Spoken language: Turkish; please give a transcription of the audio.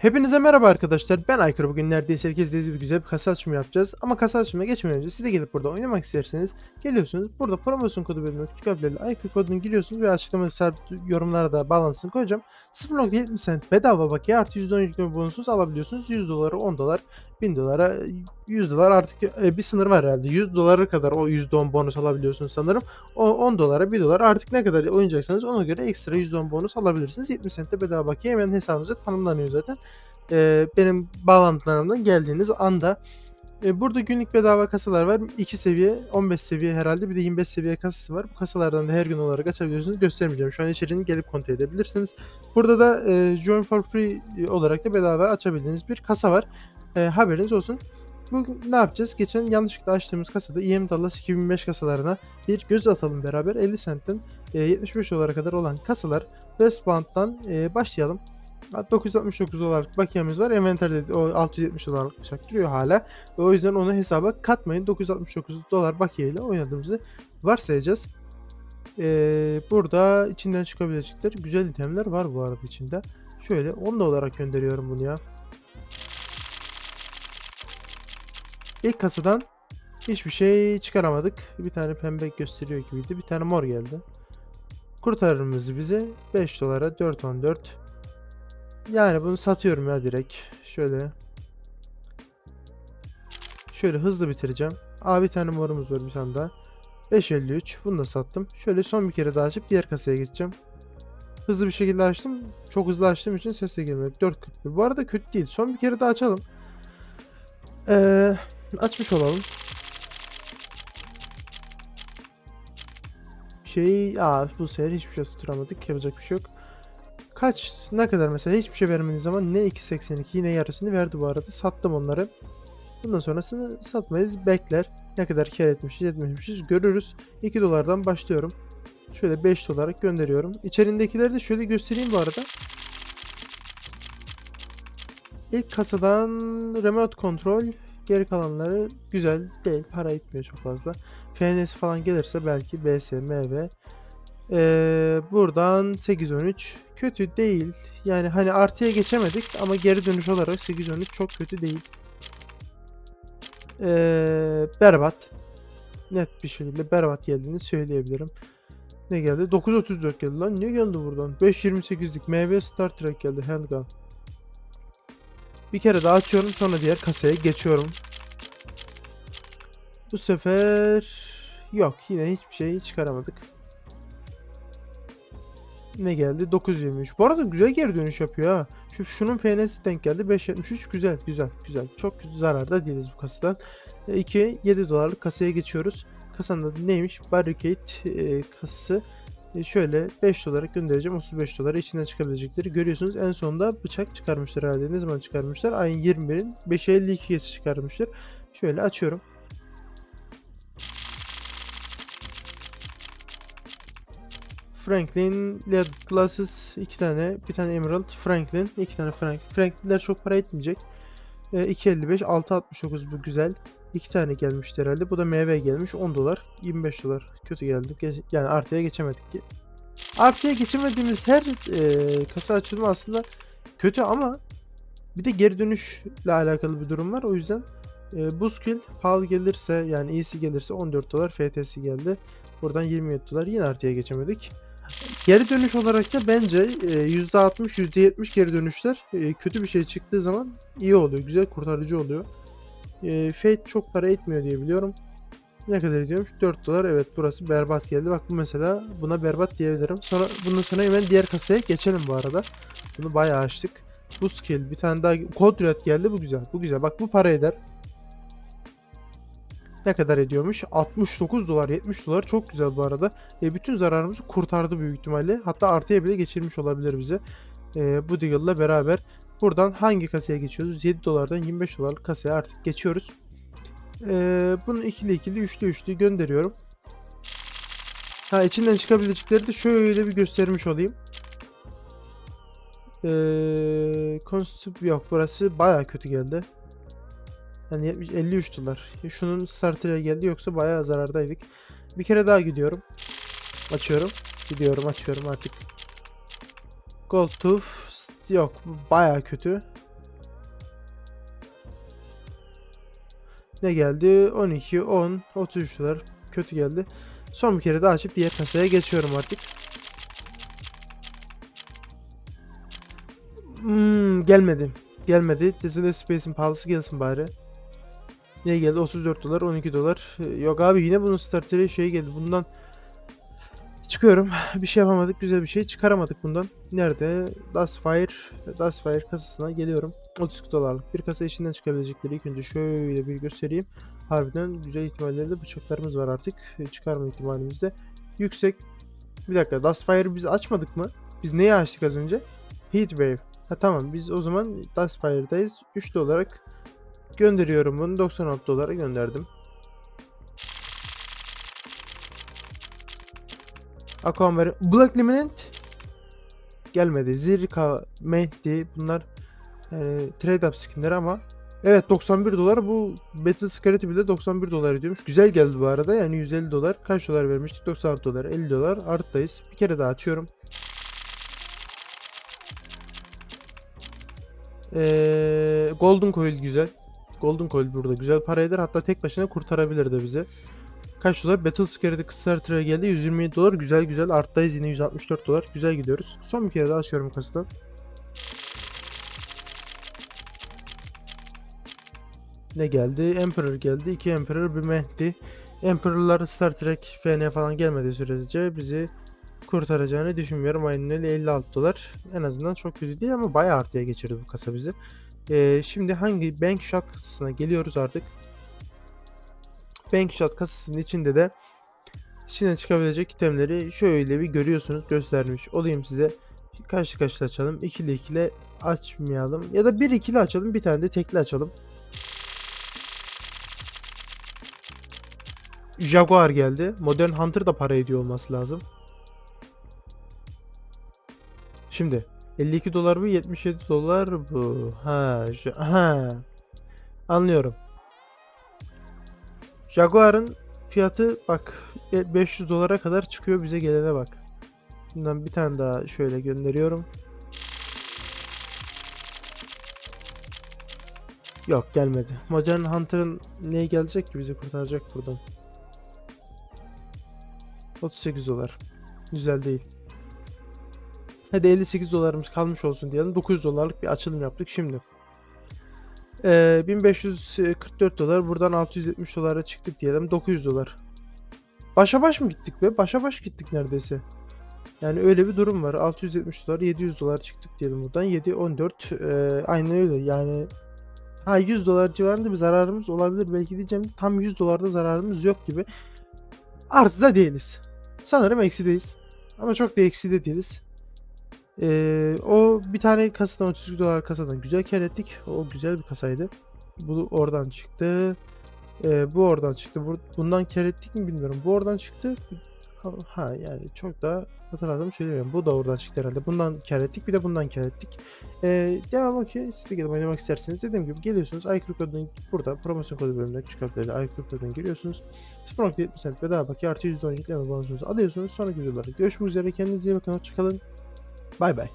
Hepinize merhaba arkadaşlar. Ben Aykır. Bugün neredeyse herkes gibi güzel bir kasa açımı yapacağız. Ama kasa açımına geçmeden önce siz de gelip burada oynamak isterseniz geliyorsunuz. Burada promosyon kodu bölümüne küçük harflerle Aykır kodunu giriyorsunuz ve açıklama sabit yorumlara da bağlantısını koyacağım. 0.70 cent bedava bakiye artı %10 yükleme bonusuz alabiliyorsunuz. 100 dolara 10 dolar 1000 dolara 100 dolar artık e, bir sınır var herhalde. 100 dolara kadar o %10 bonus alabiliyorsunuz sanırım. O 10 dolara 1 dolar artık ne kadar oynayacaksanız ona göre ekstra %10 bonus alabilirsiniz. 70 centte bedava bakiye hemen hesabınıza tanımlanıyor zaten. Ee, benim bağlantılarımdan geldiğiniz anda e, burada günlük bedava kasalar var. 2 seviye, 15 seviye herhalde bir de 25 seviye kasası var. Bu kasalardan da her gün olarak açabiliyorsunuz. Göstermeyeceğim. Şu an içeriğini gelip kontrol edebilirsiniz. Burada da e, Join for Free olarak da bedava açabildiğiniz bir kasa var. E, haberiniz olsun. Bugün ne yapacağız? Geçen yanlışlıkla açtığımız kasada EM Dallas 2005 kasalarına bir göz atalım beraber. 50 centten e, 75 dolara kadar olan kasalar Westbound'dan e, başlayalım. 969 dolarlık bakiyemiz var. Envanterde o 670 dolarlık bıçak duruyor hala. O yüzden onu hesaba katmayın. 969 dolar bakiye oynadığımızı varsayacağız. Ee, burada içinden çıkabilecekler güzel itemler var bu arada içinde. Şöyle 10 olarak gönderiyorum bunu ya. İlk kasadan hiçbir şey çıkaramadık. Bir tane pembe gösteriyor gibiydi. Bir tane mor geldi. Kurtarırımızı bize 5 dolara 414 yani bunu satıyorum ya direkt. Şöyle. Şöyle hızlı bitireceğim. Aa bir tane morumuz var bir tane daha. 5.53 bunu da sattım. Şöyle son bir kere daha açıp diğer kasaya geçeceğim. Hızlı bir şekilde açtım. Çok hızlı açtığım için ses de gelmedi. 4.41. Bu arada kötü değil. Son bir kere daha açalım. Ee, açmış olalım. Şey, aa bu sefer hiçbir şey tutturamadık. Yapacak bir şey yok. Kaç ne kadar mesela hiçbir şey vermediğiniz zaman ne 2.82 yine yarısını verdi bu arada. Sattım onları. Bundan sonrasını satmayız. Bekler. Ne kadar kar etmişiz etmemişiz görürüz. 2 dolardan başlıyorum. Şöyle 5 dolara gönderiyorum. İçerindekileri de şöyle göstereyim bu arada. İlk kasadan remote control geri kalanları güzel değil. Para etmiyor çok fazla. FNS falan gelirse belki BS, MV. Ee, buradan 813 kötü değil. Yani hani artıya geçemedik ama geri dönüş olarak 813 çok kötü değil. Ee, berbat. Net bir şekilde berbat geldiğini söyleyebilirim. Ne geldi? 934 geldi lan. Ne geldi buradan? 528'lik MV Star Trek geldi. Handgun. Bir kere daha açıyorum sonra diğer kasaya geçiyorum. Bu sefer yok yine hiçbir şey çıkaramadık. Ne geldi? 923. Bu arada güzel geri dönüş yapıyor ha. Şu şunun FN'si denk geldi. 573 güzel güzel güzel. Çok zararda değiliz bu kasadan. 2 7 dolarlık kasaya geçiyoruz. Kasanın adı neymiş? Barricade e, kasası. E, şöyle 5 dolara göndereceğim. 35 dolara içinden çıkabilecekleri görüyorsunuz. En sonunda bıçak çıkarmışlar herhalde. Ne zaman çıkarmışlar? Ayın 21'in 5'e 52 geçi çıkarmışlar. Şöyle açıyorum. Franklin, Led Glasses iki tane, bir tane Emerald, Franklin, iki tane Franklin. Franklin'ler çok para etmeyecek. E, 2.55, 6.69 bu güzel. İki tane gelmişti herhalde. Bu da meyve gelmiş 10 dolar, 25 dolar. Kötü geldi. Ge- yani artıya geçemedik ki. Artıya geçemediğimiz her e, kasa açılımı aslında kötü ama bir de geri dönüşle alakalı bir durum var. O yüzden e, bu skill pahalı gelirse yani iyisi gelirse 14 dolar FT'si geldi. Buradan 27 dolar yine artıya geçemedik. Geri dönüş olarak da bence e, %60 %70 geri dönüşler e, kötü bir şey çıktığı zaman iyi oluyor. Güzel kurtarıcı oluyor. E, Fate çok para etmiyor diye biliyorum. Ne kadar ediyormuş? 4 dolar. Evet burası berbat geldi. Bak bu mesela buna berbat diyebilirim. Sonra bundan sonra hemen diğer kasaya geçelim bu arada. Bunu bayağı açtık. Bu skill bir tane daha Kodrat geldi. Bu güzel. Bu güzel. Bak bu para eder. Ne kadar ediyormuş? 69 dolar, 70 dolar. Çok güzel bu arada. E, bütün zararımızı kurtardı büyük ihtimalle. Hatta artıya bile geçirmiş olabilir bize. E, bu Deagle'la beraber. Buradan hangi kasaya geçiyoruz? 7 dolardan 25 dolarlık kasaya artık geçiyoruz. E, bunu ikili ikili, üçlü üçlü gönderiyorum. Ha içinden çıkabilecekleri de şöyle bir göstermiş olayım. Eee Constup yok burası baya kötü geldi. Yani 53 dolar. Şunun starter'e geldi yoksa bayağı zarardaydık. Bir kere daha gidiyorum. Açıyorum. Gidiyorum açıyorum artık. Gold Tooth yok bayağı kötü. Ne geldi? 12, 10, 33 dolar. Kötü geldi. Son bir kere daha açıp diğer kasaya geçiyorum artık. Hmm, gelmedi. Gelmedi. Disney Space'in pahalısı gelsin bari. Ne geldi? 34 dolar, 12 dolar. Ee, Yok abi yine bunun starteri şey geldi. Bundan çıkıyorum. Bir şey yapamadık. Güzel bir şey çıkaramadık bundan. Nerede? Dustfire. Dustfire kasasına geliyorum. 32 dolarlık bir kasa içinden çıkabilecekleri ilk önce şöyle bir göstereyim. Harbiden güzel ihtimalleri de bıçaklarımız var artık. E, Çıkarma ihtimalimiz de yüksek. Bir dakika Dustfire'ı biz açmadık mı? Biz neyi açtık az önce? Heatwave. Ha tamam biz o zaman Dustfire'dayız. Üçlü olarak gönderiyorum bunu. 96 dolara gönderdim. Aquamarine. Black Liminant gelmedi. Zirka, Mehdi bunlar yani trade up skinleri ama Evet 91 dolar bu Battle Security bile 91 dolar ediyormuş. Güzel geldi bu arada yani 150 dolar. Kaç dolar vermiştik? 96 dolar 50 dolar arttayız. Bir kere daha açıyorum. Ee, Golden Coil güzel. Golden Coil burada güzel para eder. Hatta tek başına kurtarabilir de bizi. Kaç dolar? Battle Security Starter'a geldi. 127 dolar. Güzel güzel. Arttayız yine 164 dolar. Güzel gidiyoruz. Son bir kere daha açıyorum kasadan. Ne geldi? Emperor geldi. İki Emperor bir Mehdi. Emperor'lar Star Trek FN falan gelmediği sürece bizi kurtaracağını düşünmüyorum. Aynen öyle 56 dolar. En azından çok kötü değil ama bayağı artıya geçirdi bu kasa bizi. Ee, şimdi hangi Bank Shot kasasına geliyoruz artık. Bank Shot kasasının içinde de içinden çıkabilecek itemleri şöyle bir görüyorsunuz göstermiş olayım size. Kaçlı kaçlı açalım. ikili ikili açmayalım. Ya da bir ikili açalım. Bir tane de tekli açalım. Jaguar geldi. Modern Hunter da para ediyor olması lazım. Şimdi 52 dolar bu 77 dolar bu. Ha, ha. Anlıyorum. Jaguar'ın fiyatı bak e, 500 dolara kadar çıkıyor bize gelene bak. Bundan bir tane daha şöyle gönderiyorum. Yok gelmedi. Modern Hunter'ın neyi gelecek ki bizi kurtaracak buradan. 38 dolar. Güzel değil. Hadi 58 dolarımız kalmış olsun diyelim. 900 dolarlık bir açılım yaptık şimdi. Ee, 1544 dolar. Buradan 670 dolara çıktık diyelim. 900 dolar. Başa baş mı gittik be? Başa baş gittik neredeyse. Yani öyle bir durum var. 670 dolar, 700 dolar çıktık diyelim buradan. 7, 14. Ee, aynen öyle. Yani ha 100 dolar civarında bir zararımız olabilir belki diyeceğim. de Tam 100 dolarda zararımız yok gibi. Artıda değiliz. Sanırım eksideyiz. Ama çok da ekside değiliz. Ee, o bir tane kasadan 32 dolar kasadan güzel kar ettik. O güzel bir kasaydı. Bu oradan çıktı. Ee, bu oradan çıktı. Bu- Bundan kar ettik mi bilmiyorum. Bu oradan çıktı. Ha yani çok da hatırladığımı söylemiyorum. Bu da oradan çıktı herhalde. Bundan kar ettik. Bir de bundan kar ettik. Ee, devam o ki siz de gelip oynamak isterseniz dediğim gibi geliyorsunuz. iCloud kodunu burada promosyon kodu bölümünde küçük harflerle iCloud kodunu giriyorsunuz. 0.70 cent bedava paket artı %10 yükleme bonusunuzu alıyorsunuz. Sonraki videolarda görüşmek üzere. Kendinize iyi bakın. Hoşçakalın. Bye bye.